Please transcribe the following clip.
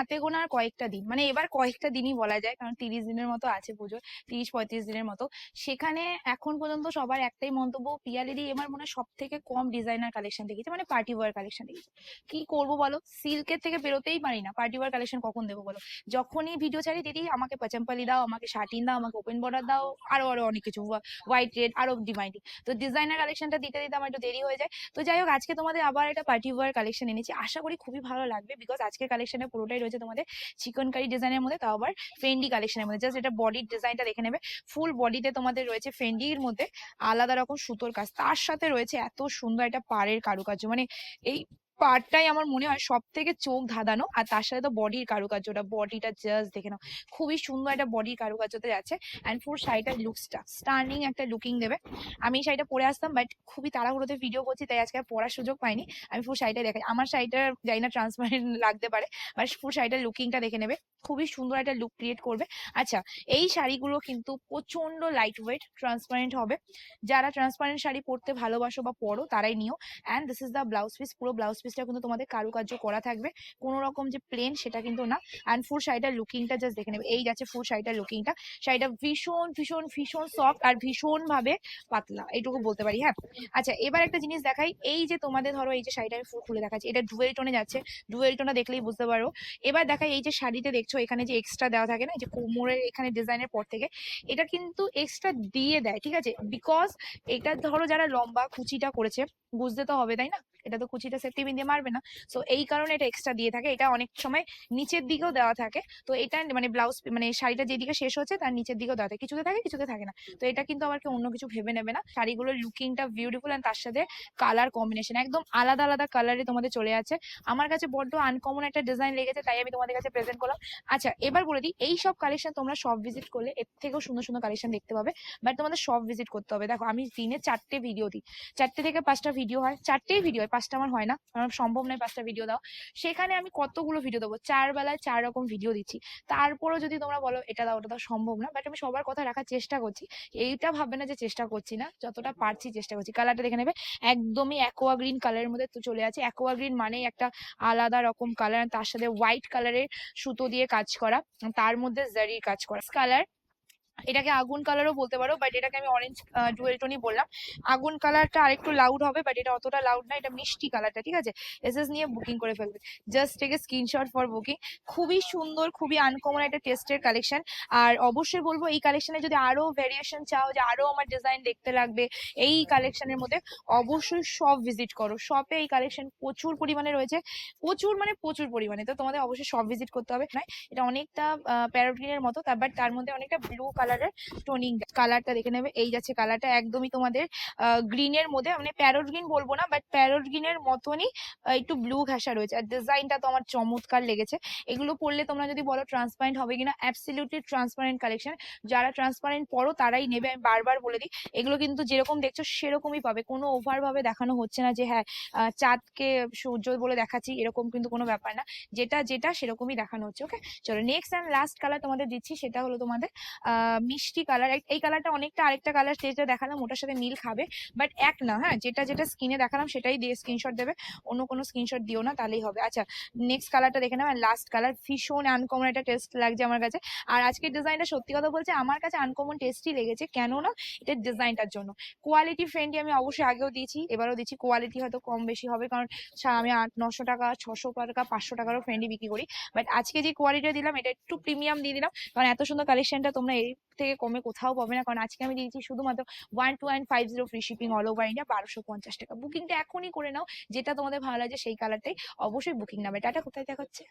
হাতে গোনা আর কয়েকটা দিন। মানে এবার কয়েকটা দিনই বলা যায়, কারণ তিরিশ দিনের মতো আছে পুজো তিরিশ পঁয়ত্রিশ দিনের মতো। সেখানে এখন পর্যন্ত সবার একটাই মন্তব্য, পিয়ালিদি এবার মনে হয় সব থেকে কম ডিজাইনার কালেকশন দেখেছে মানে পার্টি ওয়ার কালেকশন দেখেছে। কি করব বলো? সিল্কের থেকে বেরোতেই পারি না। পার্টি ওয়ার কালেকশন কখন দেবো বলো? যখনই ভিডিও ছাড়ি, দিদি, আমাকে পচাম্পালি দাও, আমাকে শার্টিন দাও, আমাকে ওপেন বর্ডার দাও, আরও আরও অনেক কিছু হোয়াইট রেড আরও ডিমান্ডিং তো ডিজাইনার কালেকশনটা দিতে দিতে আমার একটু দেরি হয়ে যায়। তো যাই হোক, আজকে তোমাদের আবার একটা পার্টি ওয়ার কালেকশন এনেছি। আশা করি খুবই ভালো লাগবে বিকজ আজকের কালেকশনে পুরোটাই রয়েছে তোমাদের চিকন কারি ডিজাইনের মধ্যে, তাও আবার ফেন্ডি কালেকশনের মধ্যে। জাস্ট এটা বডির ডিজাইনটা দেখে নেবে। ফুল বডিতে তোমাদের রয়েছে ফেন্ডির মধ্যে আলাদা রকম সুতোর কাজ। তার সাথে রয়েছে এত সুন্দর একটা পাড়ের কারুকার্য। মানে এই পার্টটাই আমার মনে হয় সব থেকে চোখ ধাঁধানো, আর তার সাথে তো বডির কারুকার্যটা বডিটা জাস্ট দেখে নাও। খুবই সুন্দর একটা বডির কারুকার্যতে যাচ্ছে অ্যান্ড ফুল শাড়িটার লুকসটা স্টার্নিং একটা লুকিং দেবে। আমি এই শাড়িটা পরে আসতাম বাট খুবই তাড়াহুড়োতে ভিডিও করছি, তাই আজকে পরার সুযোগ পাইনি। আমি ফুল শাড়িটা দেখাই, আমার শাড়িটা যাই না ট্রান্সপারেন্ট লাগতে পারে বাট ফুল শাড়িটার লুকিংটা দেখে নেবে। খুবই সুন্দর একটা লুক ক্রিয়েট করবে। আচ্ছা এই শাড়িগুলো কিন্তু প্রচণ্ড লাইট ওয়েট ট্রান্সপারেন্ট হবে। যারা ট্রান্সপারেন্ট শাড়ি পরতে ভালোবাসো বা পরো, তারাই নিও। And this is the blouse piece পুরো ব্লাউজ পিসটা কিন্তু তোমাদের কারুকার্য করা থাকবে। কোনো রকম যে প্লেন সেটা কিন্তু না। অ্যান্ড ফুল শাড়িটার লুকিংটা জাস্ট দেখে নেবে। এই যাচ্ছে ফুল শাড়িটার লুকিংটা শাড়িটা ভীষণ ভীষণ ভীষণ সফট আর ভীষণ ভাবে পাতলা। এইটুকু বলতে পারি হ্যাঁ? আচ্ছা এবার একটা জিনিস দেখাই। এই যে তোমাদের ধরো এই যে শাড়িটা আমি ফুল খুলে দেখাচ্ছি। এটা ডুয়েল টোনে যাচ্ছে। ডুয়েল টোনটা দেখলেই বুঝতে পারো। এবার দেখাই এই যে শাড়িতে দেখছ, এখানে যে এক্সট্রা দেওয়া থাকে না? যে কোমরের এখানে ডিজাইনের পর থেকে, এটা কিন্তু এক্সট্রা দিয়ে দেয়, ঠিক আছে? বিকজ এটা ধরো যারা লম্বা কুচিটা করেছে, বুঝতে তো হবে, তাই না? এটা তো কুচিটা সেফটি পিন দিয়ে মারবে না। সো এই কারণে এটা এক্সট্রা দিয়ে থাকে। এটা অনেক সময় নিচের দিকেও দেওয়া থাকে। তো এটা মানে ব্লাউজ মানে শাড়িটা যেদিকে শেষ হচ্ছে তার নিচের দিকেও দেওয়া থাকে। কিছুতে থাকে কিছুতে থাকে না। তো এটা কিন্তু আবার কেউ অন্য কিছু ভেবে নেবে না। শাড়িগুলোর লুকিংটা বিউটিফুল অ্যান্ড তার সাথে কালার কম্বিনেশন একদম আলাদা আলাদা কালারে তোমাদের চলে আছে আমার কাছে বড্ড আনকমন একটা ডিজাইন লেগেছে, তাই আমি তোমাদের কাছে প্রেজেন্ট করলাম। আচ্ছা এবার বলে দিই, এই সব কালেকশন তোমরা সব ভিজিট করলে এর থেকেও সুন্দর সুন্দর কালেকশন দেখতে পাবে। বাট তোমাদের সব ভিজিট করতে হবে। দেখো, আমি দিনে চারটে ভিডিও দিই। চারটে থেকে পাঁচটা ভিডিও হয়। চারটেই ভিডিও হয়। পাঁচটা আমার হয় না, আমার সম্ভব নয় পাঁচটা ভিডিও দাও সেখানে আমি কতগুলো ভিডিও দেবো? চার বেলায় চার রকম ভিডিও দিচ্ছি। তারপরও যদি তোমরা বলো, এটা দাও, ওটা দাও, সম্ভব না। বাট আমি সবার কথা রাখার চেষ্টা করছি। এইটা ভাববে না যে চেষ্টা করছি না, যতটা পারছি চেষ্টা করছি। কালারটা দেখে নেবে। একদমই অ্যাকোয়া গ্রিন কালারের মধ্যে তো চলে আছে। অ্যাকোয়া গ্রিন মানেই একটা আলাদা রকম কালার তার সাথে হোয়াইট কালারের সুতো দিয়ে কাজ করা, তার মধ্যে জারির কাজ করা। কালার এটাকে আগুন কালারও বলতে পারো বাট এটাকে আমি অরেঞ্জ ডুয়েল টোনই বললাম। আগুন কালারটা আরেকটু লাউড হবে বাট এটা অতটা লাউড না, এটা মিষ্টি কালারটা ঠিক আছে? এসএস নিয়ে বুকিং করে ফেলবে। Just a screenshot for booking খুবই সুন্দর, খুবই আনকমন একটা টেস্টের কালেকশন আর অবশ্যই বলব, এই কালেকশনে যদি আরও ভেরিয়েশন চাও, যে আরও আমার ডিজাইন দেখতে লাগবে, এই কালেকশনের মধ্যে অবশ্যই সব ভিজিট করো। শপে এই কালেকশন প্রচুর পরিমাণে রয়েছে। প্রচুর মানে প্রচুর পরিমাণে, তো তোমাদের অবশ্যই সব ভিজিট করতে হবে। নয় এটা অনেকটা প্যারোটিনের মতো বাট তার মধ্যে অনেকটা ব্লু কালারের টোনিং কালারটা দেখে নেবে, এই যাচ্ছে কালারটা একদমই তোমাদের গ্রিনের মধ্যে মানে প্যারোট গ্রিন বলব না বাট প্যারোট গ্রিনের মতনই একটু ব্লু ঘাসা রয়েছে। আর ডিজাইনটা তো আমার চমৎকার লেগেছে। এগুলো পরলে তোমরা যদি বলো ট্রান্সপারেন্ট হবে কিনা অ্যাবসলিউটলি ট্রান্সপারেন্ট কালেকশন যারা ট্রান্সপারেন্ট পরো তারাই নেবে। আমি বারবার বলে দিই, এগুলো কিন্তু যেরকম দেখছ, সেরকমই পাবে। কোনো ওভার ভাবে দেখানো হচ্ছে না যে হ্যাঁ চাঁদকে সূর্য বলে দেখাচ্ছি, এরকম কিন্তু কোনো ব্যাপার না। যেটা যেটা, সেরকমই দেখানো হচ্ছে ওকে চলো নেক্সট অ্যান্ড লাস্ট কালার তোমাদের দিচ্ছি, সেটা হলো তোমাদের মিষ্টি কালার এই কালারটা অনেকটা আরেকটা কালার যেটা দেখালাম, ওটার সাথে মিল খাবে। বাট এক না হ্যাঁ যেটা যেটা স্ক্রিনে দেখালাম, সেটাই দিয়ে স্ক্রিনশট দেবে। অন্য কোনো স্ক্রিনশট দিও না, তাহলেই হবে। আচ্ছা নেক্সট কালারটা দেখে নেবেন লাস্ট কালার ভীষণ আনকমন একটা টেস্ট লাগছে আমার কাছে। আর আজকের ডিজাইনটা সত্যি কথা বলছে আমার কাছে আনকমন টেস্টই লেগেছে। কেন না এটার ডিজাইনটার জন্য। কোয়ালিটি ফ্রেন্ডলি আমি অবশ্যই আগেও দিয়েছি, এবারও দিচ্ছি কোয়ালিটি হয়তো কম বেশি হবে, কারণ আমি আট, নশো টাকা, ছশো টাকা, পাঁচশো টাকারও ফ্রেন্ডলি বিক্রি করি। বাট আজকে যে কোয়ালিটিটা দিলাম, এটা একটু প্রিমিয়াম দিয়ে দিলাম। কারণ এত সুন্দর কালেকশনটা তোমরা এর থেকে কমে কোথাও পাবে না। কারণ আজকে আমি দিয়েছি শুধুমাত্র one two one five zero free shipping all over India বারোশো পঞ্চাশ টাকা। বুকিংটা এখনই করে নাও। যেটা তোমাদের ভালো লাগে সেই কালারটাই অবশ্যই বুকিং নামে। টাটা, কোথায় দেখা হচ্ছে